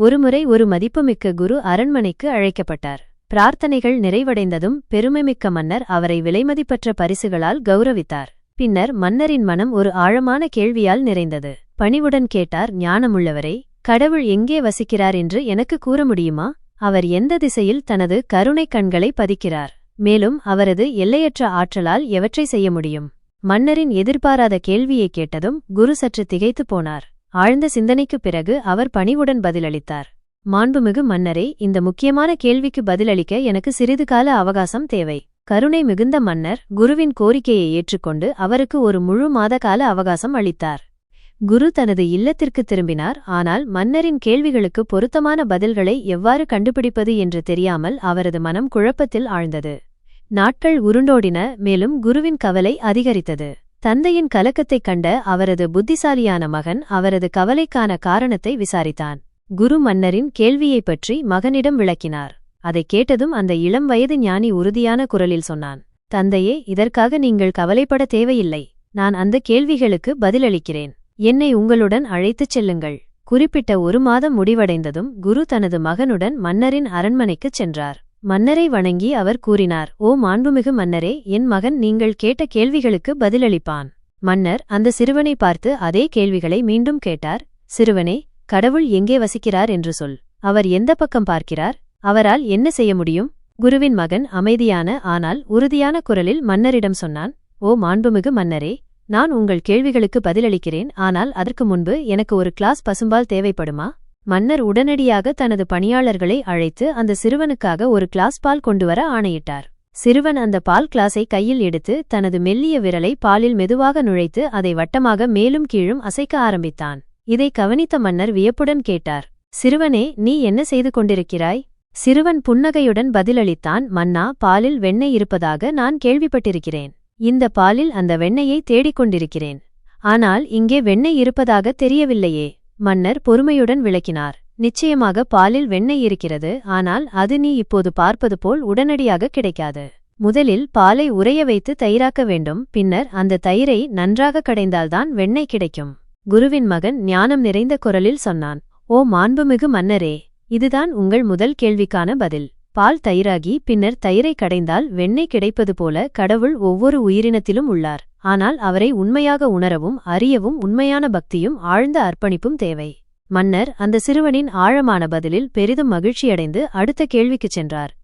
ஒருமுறை ஒரு மதிப்புமிக்க குரு அரண்மனைக்கு அழைக்கப்பட்டார். பிரார்த்தனைகள் நிறைவடைந்ததும் பெருமைமிக்க மன்னர் அவரை விலைமதிப்பற்ற பரிசுகளால் கௌரவித்தார். பின்னர் மன்னரின் மனம் ஒரு ஆழமான கேள்வியால் நிறைந்தது. பணிவுடன் கேட்டார் ஞானமுள்ளவரே கடவுள் எங்கே வசிக்கிறார் என்று எனக்கு கூற முடியுமா? அவர் எந்த திசையில் தனது கருணை கண்களை பதிக்கிறார்? மேலும் அவரது எல்லையற்ற ஆற்றலால் எவற்றை செய்ய முடியும்? மன்னரின் எதிர்பாராத கேள்வியை கேட்டதும் குரு சற்று திகைத்துப் போனார். ஆழ்ந்த சிந்தனைக்குப் பிறகு அவர் பணிவுடன் பதிலளித்தார். மாண்புமிகு மன்னரே இந்த முக்கியமான கேள்விக்கு பதிலளிக்க எனக்கு சிறிது கால அவகாசம் தேவை. கருணை மிகுந்த மன்னர் குருவின் கோரிக்கையை ஏற்றுக்கொண்டு அவருக்கு ஒரு முழு மாத கால அவகாசம் அளித்தார். குரு தனது இல்லத்திற்கு திரும்பினார் ஆனால் மன்னரின் கேள்விகளுக்கு பொருத்தமான பதில்களை எவ்வாறு கண்டுபிடிப்பது என்று தெரியாமல் அவரது மனம் குழப்பத்தில் ஆழ்ந்தது. நாட்கள் உருண்டோடின மேலும் குருவின் கவலை அதிகரித்தது. தந்தையின் கலக்கத்தைக் கண்ட அவரது புத்திசாலியான மகன் அவரது கவலைக்கான காரணத்தை விசாரித்தான். குரு மன்னரின் கேள்வியைப் பற்றி மகனிடம் விளக்கினார். அதைக் கேட்டதும் அந்த இளம் வயது ஞானி உறுதியான குரலில் சொன்னான் தந்தையே இதற்காக நீங்கள் கவலைப்பட தேவையில்லை. நான் அந்த கேள்விகளுக்கு பதிலளிக்கிறேன். என்னை உங்களுடன் அழைத்துச் செல்லுங்கள். குறிப்பிட்ட ஒரு மாதம் முடிவடைந்ததும் குரு தனது மகனுடன் மன்னரின் அரண்மனைக்குச் சென்றார். மன்னரை வணங்கி அவர் கூறினார் ஓ மாண்புமிகு மன்னரே என் மகன் நீங்கள் கேட்ட கேள்விகளுக்கு பதிலளிப்பான். மன்னர் அந்த சிறுவனை பார்த்து அதே கேள்விகளை மீண்டும் கேட்டார் சிறுவனே கடவுள் எங்கே வசிக்கிறார் என்று சொல். அவர் எந்த பக்கம் பார்க்கிறார்? அவரால் என்ன செய்ய முடியும்? குருவின் மகன் அமைதியான ஆனால் உறுதியான குரலில் மன்னரிடம் சொன்னான் ஓ மாண்புமிகு மன்னரே நான் உங்கள் கேள்விகளுக்கு பதிலளிக்கிறேன் ஆனால் அதற்கு முன்பு எனக்கு ஒரு கிளாஸ் பசும்பால் தேவைப்படுமா? மன்னர் உடனடியாக தனது பணியாளர்களை அழைத்து அந்த சிறுவனுக்காக ஒரு கிளாஸ் பால் கொண்டுவர ஆணையிட்டார். சிறுவன் அந்த பால் கிளாஸை கையில் எடுத்து தனது மெல்லிய விரலை பாலில் மெதுவாக நுழைத்து அதை வட்டமாக மேலும் கீழும் அசைக்க ஆரம்பித்தான். இதை கவனித்த மன்னர் வியப்புடன் கேட்டார் சிறுவனே நீ என்ன செய்து கொண்டிருக்கிறாய்? சிறுவன் புன்னகையுடன் பதிலளித்தான் மன்னா பாலில் வெண்ணெய் இருப்பதாக நான் கேள்விப்பட்டிருக்கிறேன். இந்த பாலில் அந்த வெண்ணெயை தேடிக் கொண்டிருக்கிறேன் ஆனால் இங்கே வெண்ணெய் இருப்பதாக தெரியவில்லையே. மன்னர் பொறுமையுடன் விளக்கினார். நிச்சயமாக பாலில் வெண்ணெய் இருக்கிறது ஆனால் அது நீ இப்போது பார்ப்பது போல் உடனடியாக கிடைக்காது. முதலில் பாலை உறைய வைத்து தயிராக்க வேண்டும் பின்னர் அந்த தயிரை நன்றாக கடைந்தால்தான் வெண்ணெய் கிடைக்கும். குருவின் மகன் ஞானம் நிறைந்த குரலில் சொன்னான் ஓ மாண்புமிகு மன்னரே இதுதான் உங்கள் முதல் கேள்விக்கான பதில். பால் தயிராகி பின்னர் தயிரை கடைந்தால் வெண்ணெய் கிடைப்பது போல கடவுள் ஒவ்வொரு உயிரினத்திலும் உள்ளார். ஆனால் அவரை உண்மையாக உணரவும் அறியவும் உண்மையான பக்தியும் ஆழ்ந்த அர்ப்பணிப்பும் தேவை. மன்னர் அந்த சிறுவனின் ஆழமான பதிலில் பெரிதும் மகிழ்ச்சியடைந்து அடுத்த கேள்விக்குச் சென்றார்.